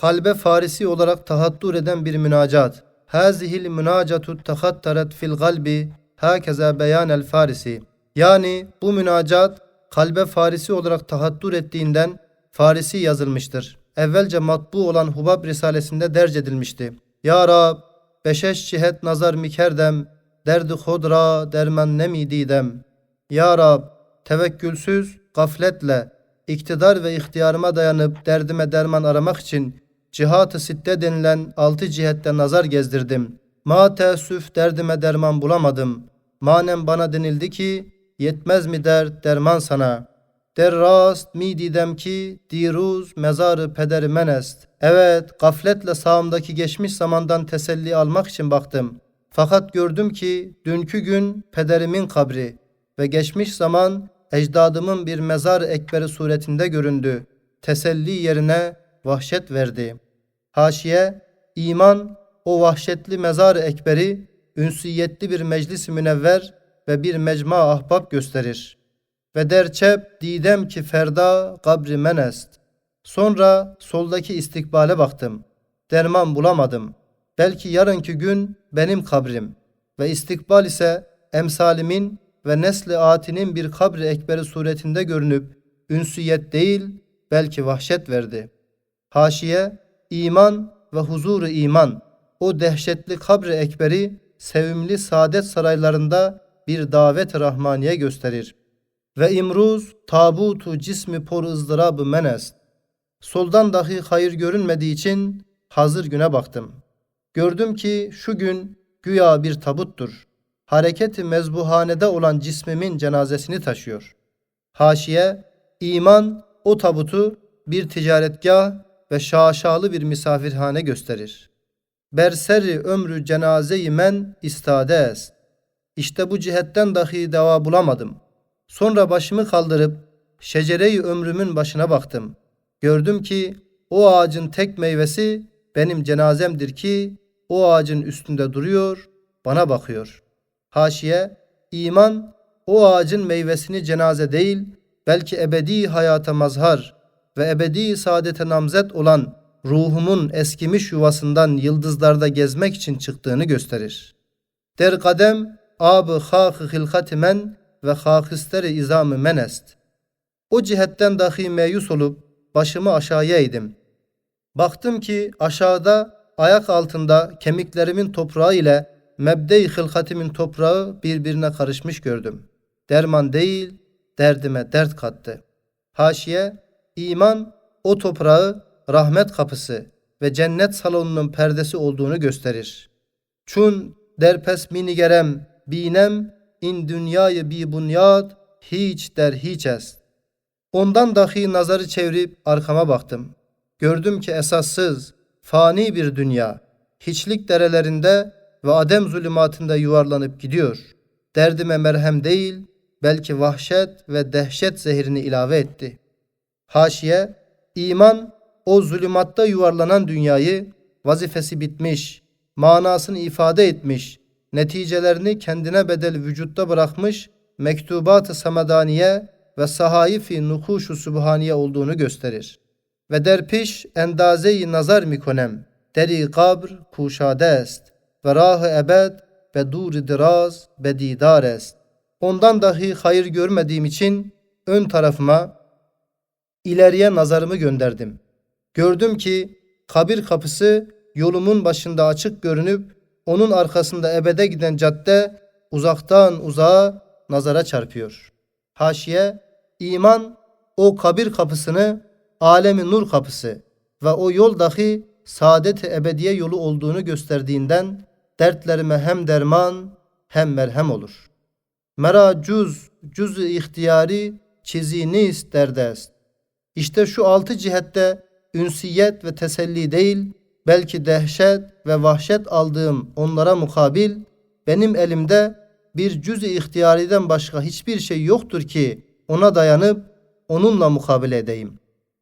kalbe Farisi olarak tahattur eden bir münacat. Hazihil münacatu tahattaret fil galbi hakeza beyan el Farisi. Yani bu münacat kalbe Farisi olarak tahattur ettiğinden Farisi yazılmıştır. Evvelce matbu olan Hubab Risalesinde derc edilmişti. Ya Rab, beşeş cihet nazar mikerdem, derdi hodra derman nemi didem. Ya Rab, tevekkülsüz, gafletle, iktidar ve ihtiyarıma dayanıp derdime derman aramak için cihat-ı sitte denilen altı cihette nazar gezdirdim. Ma teessüf derdime derman bulamadım. Manen bana denildi ki yetmez mi dert derman sana. Der rast mi didem ki diruz mezarı pederi menest. Evet gafletle sağımdaki geçmiş zamandan teselli almak için baktım. Fakat gördüm ki dünkü gün pederimin kabri ve geçmiş zaman ecdadımın bir mezar ekberi suretinde göründü. Teselli yerine vahşet verdi. Haşiye, iman o vahşetli mezar ekberi ünsiyetli bir meclis münevver ve bir mecma ahbab gösterir. Ve derçep didem ki ferda kabri menest. Sonra soldaki istikbale baktım. Derman bulamadım. Belki yarınki gün benim kabrim ve istikbal ise emsalimin ve nesli atinin bir kabri ekberi suretinde görünüp ünsiyet değil belki vahşet verdi. Haşiye, iman ve huzuru iman, o dehşetli kabri ekberi sevimli saadet saraylarında bir davet rahmaniye gösterir. Ve imruz tabutu cismi por ızdırabı menest. Soldan dahi hayır görünmediği için hazır güne baktım. Gördüm ki şu gün güya bir tabuttur. Hareketi mezbuhanede olan cismimin cenazesini taşıyor. Haşiye, iman o tabutu bir ticaretgah ve şaşalı bir misafirhane gösterir. Berseri ömrü cenazeyi men istade est. İşte bu cihetten dahi deva bulamadım. Sonra başımı kaldırıp şecereyi ömrümün başına baktım. Gördüm ki o ağacın tek meyvesi benim cenazemdir ki o ağacın üstünde duruyor, bana bakıyor. Haşiye, iman o ağacın meyvesini cenaze değil, belki ebedi hayata mazhar ve ebedi saadete namzet olan ruhumun eskimiş yuvasından yıldızlarda gezmek için çıktığını gösterir. Der kadem abı hâkı hilkati men ve hâkisteri izamı menest. O cihetten dahi meyus olup başımı aşağıya eğdim. Baktım ki aşağıda ayak altında kemiklerimin toprağı ile mebde-i hılkatimin toprağı birbirine karışmış gördüm. Derman değil, derdime dert kattı. Haşiye, iman o toprağı rahmet kapısı ve cennet salonunun perdesi olduğunu gösterir. Çun derpes minigerem binem in dünyayı bi bunyad hiç der hiç est. Ondan dahi nazarı çevirip arkama baktım. Gördüm ki esassız, fani bir dünya, hiçlik derelerinde ve adem zulümatında yuvarlanıp gidiyor. Derdime merhem değil, belki vahşet ve dehşet zehirini ilave etti. Haşiye, iman o zulümatta yuvarlanan dünyayı vazifesi bitmiş, manasını ifade etmiş, neticelerini kendine bedel vücutta bırakmış mektubat-ı samedaniye ve sahaifi nuhuşu subhaniye olduğunu gösterir. Ve derpiş endaze-i nazar mikonem, deri kabr kuşade est ve rah-ı ebed ve dur diraz bedidar est. Ondan dahi hayır görmediğim için ön tarafıma ileriye nazarımı gönderdim. Gördüm ki kabir kapısı yolumun başında açık görünüp onun arkasında ebede giden cadde uzaktan uzağa nazara çarpıyor. Haşiye, iman o kabir kapısını alemi nur kapısı ve o yol dahi saadet-i ebediye yolu olduğunu gösterdiğinden dertlerime hem derman hem merhem olur. Mera cüz, cüz-ü ihtiyari çizini ister dest. İşte şu altı cihette ünsiyet ve teselli değil, belki dehşet ve vahşet aldığım onlara mukabil, benim elimde bir cüz-i ihtiyariden başka hiçbir şey yoktur ki ona dayanıp onunla mukabele edeyim.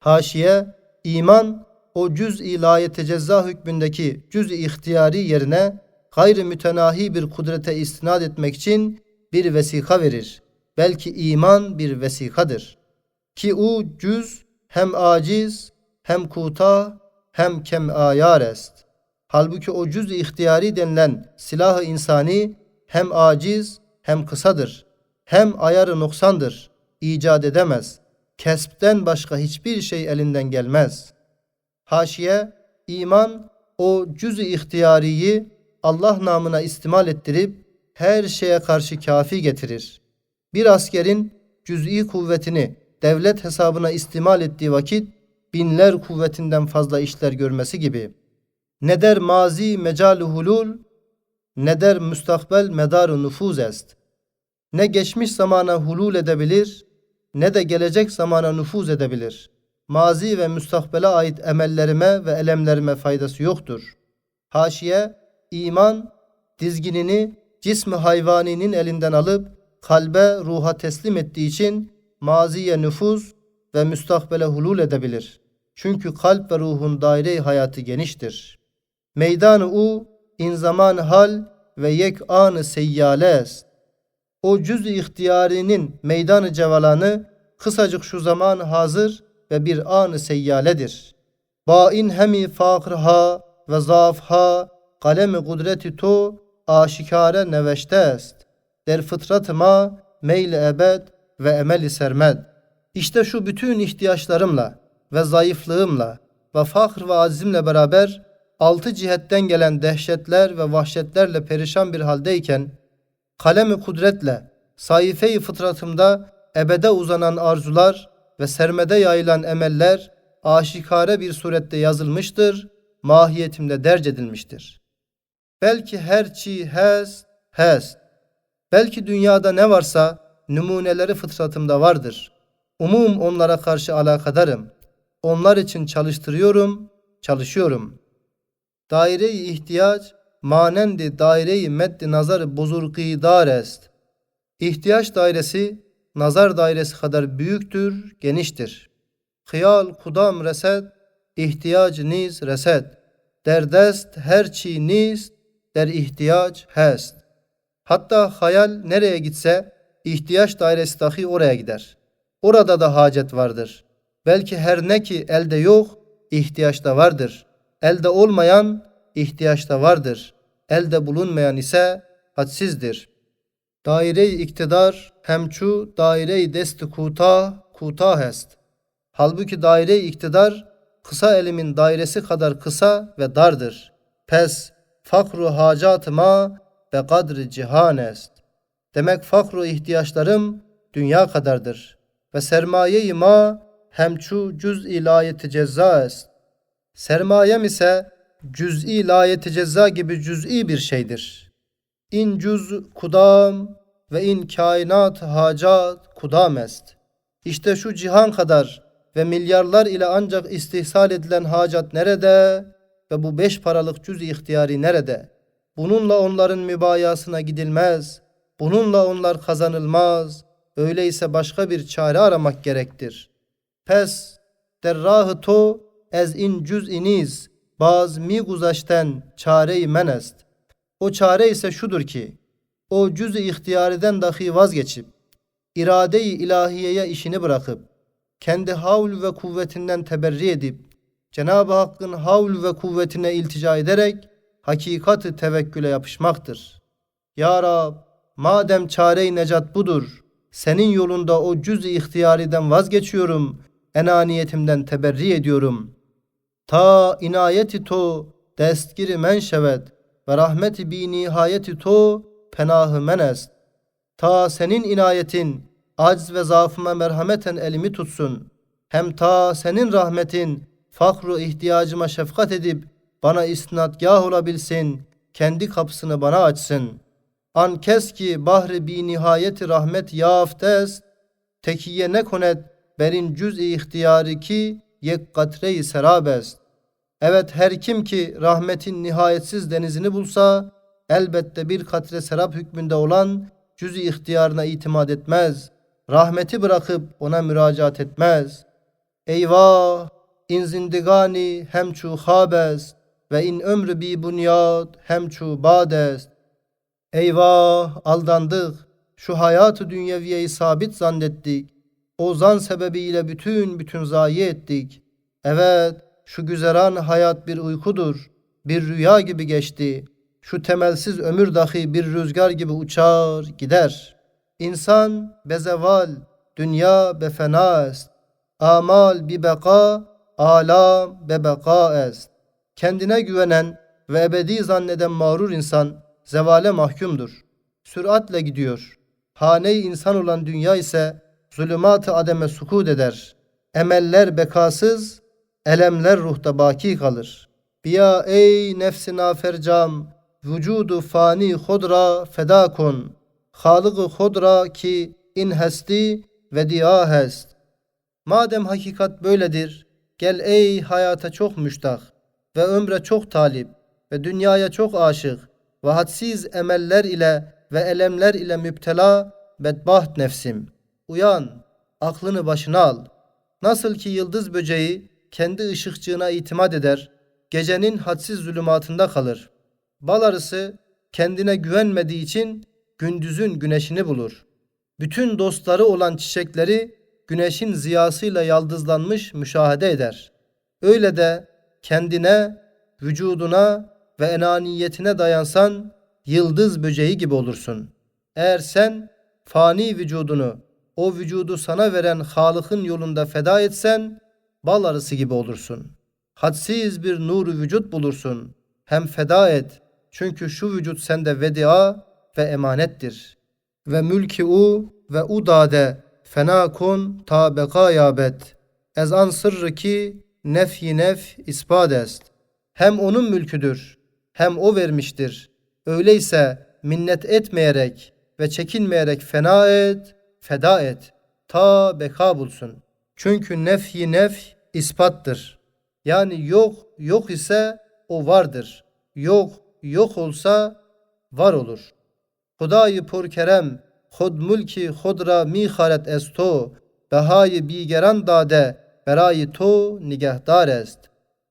Haşiye, iman o cüz-i la tecezza hükmündeki cüz-i ihtiyari yerine gayri mütenahi bir kudrete istinad etmek için bir vesika verir. Belki iman bir vesikadır. Ki o cüz hem aciz, hem kuta, hem kem ayar est. Halbuki o cüz ihtiyari denilen silahı insani hem aciz hem kısadır. Hem ayarı noksandır. icat edemez. Kespten başka hiçbir şey elinden gelmez. Haşiye, iman o cüz-i ihtiyariyi Allah namına istimal ettirip her şeye karşı kafi getirir. Bir askerin cüz'i kuvvetini devlet hesabına istimal ettiği vakit binler kuvvetinden fazla işler görmesi gibi. Ne der mazi mecal hulul, ne der müstakbel medar nüfuz est. Ne geçmiş zamana hulul edebilir, ne de gelecek zamana nüfuz edebilir. Mazi ve müstakbele ait emellerime ve elemlerime faydası yoktur. Haşiye, iman, dizginini cismi hayvaninin elinden alıp kalbe, ruha teslim ettiği için maziye nüfuz ve müstakbele hulul edebilir. Çünkü kalp ve ruhun daire hayatı geniştir. Meydan-ı u in zaman hal ve yek anı seyyale est. O cüz-i ihtiyarinin meydanı cevalanı kısacık şu zaman hazır ve bir anı seyyaledir. Bain hemi fakrha ve zafha kalemi kudreti to aşikare neveşte est. Der fıtrat ma meyl ebed ve emeli sermed. İşte şu bütün ihtiyaçlarımla ve zayıflığımla ve fakr ve azimle beraber altı cihetten gelen dehşetler ve vahşetlerle perişan bir haldeyken kalemi kudretle sayfeyi fıtratımda ebede uzanan arzular ve sermede yayılan emeller aşikare bir surette yazılmıştır, mahiyetimde derc edilmiştir. Belki her çi hez, hez. Belki dünyada ne varsa numuneleri fıtratımda vardır. Umum onlara karşı alakadarım. Onlar için çalıştırıyorum, çalışıyorum. Daire-i ihtiyaç manendi daire-i meddi nazarı bozurgî dar est. İhtiyaç dairesi nazar dairesi kadar büyüktür, geniştir. Hıyal kudam reset, ihtiyac niz reset. Derdest her çi niz, der ihtiyaç hest. Hatta hayal nereye gitse ihtiyaç dairesi dahi oraya gider. Orada da hacet vardır. Belki her ne ki elde yok, ihtiyaçta vardır. Elde olmayan ihtiyaçta vardır. Elde bulunmayan ise hadsizdir. Daire-i iktidar hemçu daire-i desti kuta kuta est. Halbuki daire-i iktidar kısa elimin dairesi kadar kısa ve dardır. Pes fakru hacatıma ve kadri cihan est. Demek fakru ihtiyaçlarım dünya kadardır. Ve sermaye-i ma hemçu cüz ilayeti cezza est. Sermayem ise cüz'i layeti cezza gibi cüz'i bir şeydir. İn cüz kudam ve in kainat hacat kudam est. İşte şu cihan kadar ve milyarlar ile ancak istihsal edilen hacat nerede ve bu beş paralık cüz ihtiyari nerede? Bununla onların mübayasına gidilmez. Bununla onlar kazanılmaz. Öyleyse başka bir çare aramak gerektir. Pes derrahı to ez in cüz iniz baz mi guzaşten çare-i menest. O çare ise şudur ki, o cüz-i ihtiyariden dahi vazgeçip, irade-i ilahiyeye işini bırakıp, kendi havl ve kuvvetinden teberri edip, Cenab-ı Hakk'ın havl ve kuvvetine iltica ederek, hakikati tevekküle yapışmaktır. Ya Rab, madem çare-i necat budur, senin yolunda o cüz-i ihtiyariden vazgeçiyorum, enaniyetimden teberri ediyorum.'' Ta inayeti to destgiri men şevet ve rahmeti bi nihayeti to penahı men est. Ta senin inayetin acz ve zaafıma merhameten elimi tutsun. Hem ta senin rahmetin fakru ihtiyacıma şefkat edip bana istinadgah olabilsin, kendi kapısını bana açsın. An kes ki bahri bi nihayeti rahmet yaftes, tekiye ne konet berin cüz-i ihtiyari ki yek katre-i serabest. Evet her kim ki rahmetin nihayetsiz denizini bulsa elbette bir katre serap hükmünde olan cüz-i ihtiyarına itimat etmez. Rahmeti bırakıp ona müracaat etmez. Eyvah! İn zindigani hemçu habes ve in ömrü bi bunyad hemçu bades. Eyvah! Aldandık. Şu hayatı dünyeviyeyi sabit zannettik. O zan sebebiyle bütün bütün zayi ettik. Evet, şu güzeran hayat bir uykudur, bir rüya gibi geçti. Şu temelsiz ömür dahi bir rüzgar gibi uçar gider. İnsan bezeval, dünya befena est. Amal bi beka, alam be beka est. Kendine güvenen ve ebedi zanneden mağrur insan zevale mahkumdur. Süratle gidiyor. Hane-i insan olan dünya ise zulümat-ı ademe sukut eder. Emeller bekasız, elemler ruhta baki kalır. Biya ey nefsi nafercam, vücudu fani hodra feda kon. Halık-ı hodra ki in hesti ve dia hest. Madem hakikat böyledir, gel ey hayata çok müştak ve ömre çok talip ve dünyaya çok aşık ve hadsiz emeller ile ve elemler ile müptela bedbaht nefsim. Uyan, aklını başına al. Nasıl ki yıldız böceği kendi ışıkçığına itimat eder, gecenin hadsiz zulümatında kalır. Bal arısı kendine güvenmediği için gündüzün güneşini bulur. Bütün dostları olan çiçekleri güneşin ziyasıyla yaldızlanmış müşahede eder. Öyle de kendine, vücuduna ve enaniyetine dayansan yıldız böceği gibi olursun. Eğer sen fani vücudunu, o vücudu sana veren Halık'ın yolunda feda etsen bal arısı gibi olursun. Hadsiz bir nuru vücut bulursun. Hem feda et. Çünkü şu vücut sende vedia ve emanettir. Ve mülki u ve u dade fena kun ta bekayabet. Ez an sırrı ki nefyi nef ispat est. Hem onun mülküdür, hem o vermiştir. Öyleyse minnet etmeyerek ve çekinmeyerek fena et, feda et. Ta beka bulsun. Çünkü nefyi nef ispattır. Yani yok, yok ise o vardır. Yok, yok olsa var olur. Hudayı por kerem, خود ملکی خود را می خارد از تو بهای بیگران داده برای تو نگهدار است.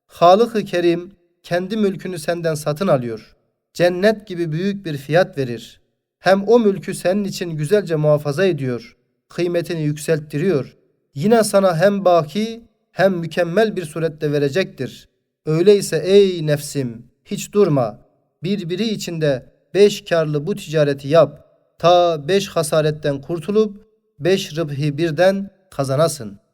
Halık-ı Kerim kendi mülkünü senden satın alıyor. Cennet gibi büyük bir fiyat verir. Hem o mülkü senin için güzelce muhafaza ediyor. Kıymetini yükselttiriyor. Yine sana hem baki hem mükemmel bir surette verecektir. Öyleyse ey nefsim hiç durma. Birbiri içinde beş karlı bu ticareti yap.'' ta beş hasaretten kurtulup beş rıbhi birden kazanasın.''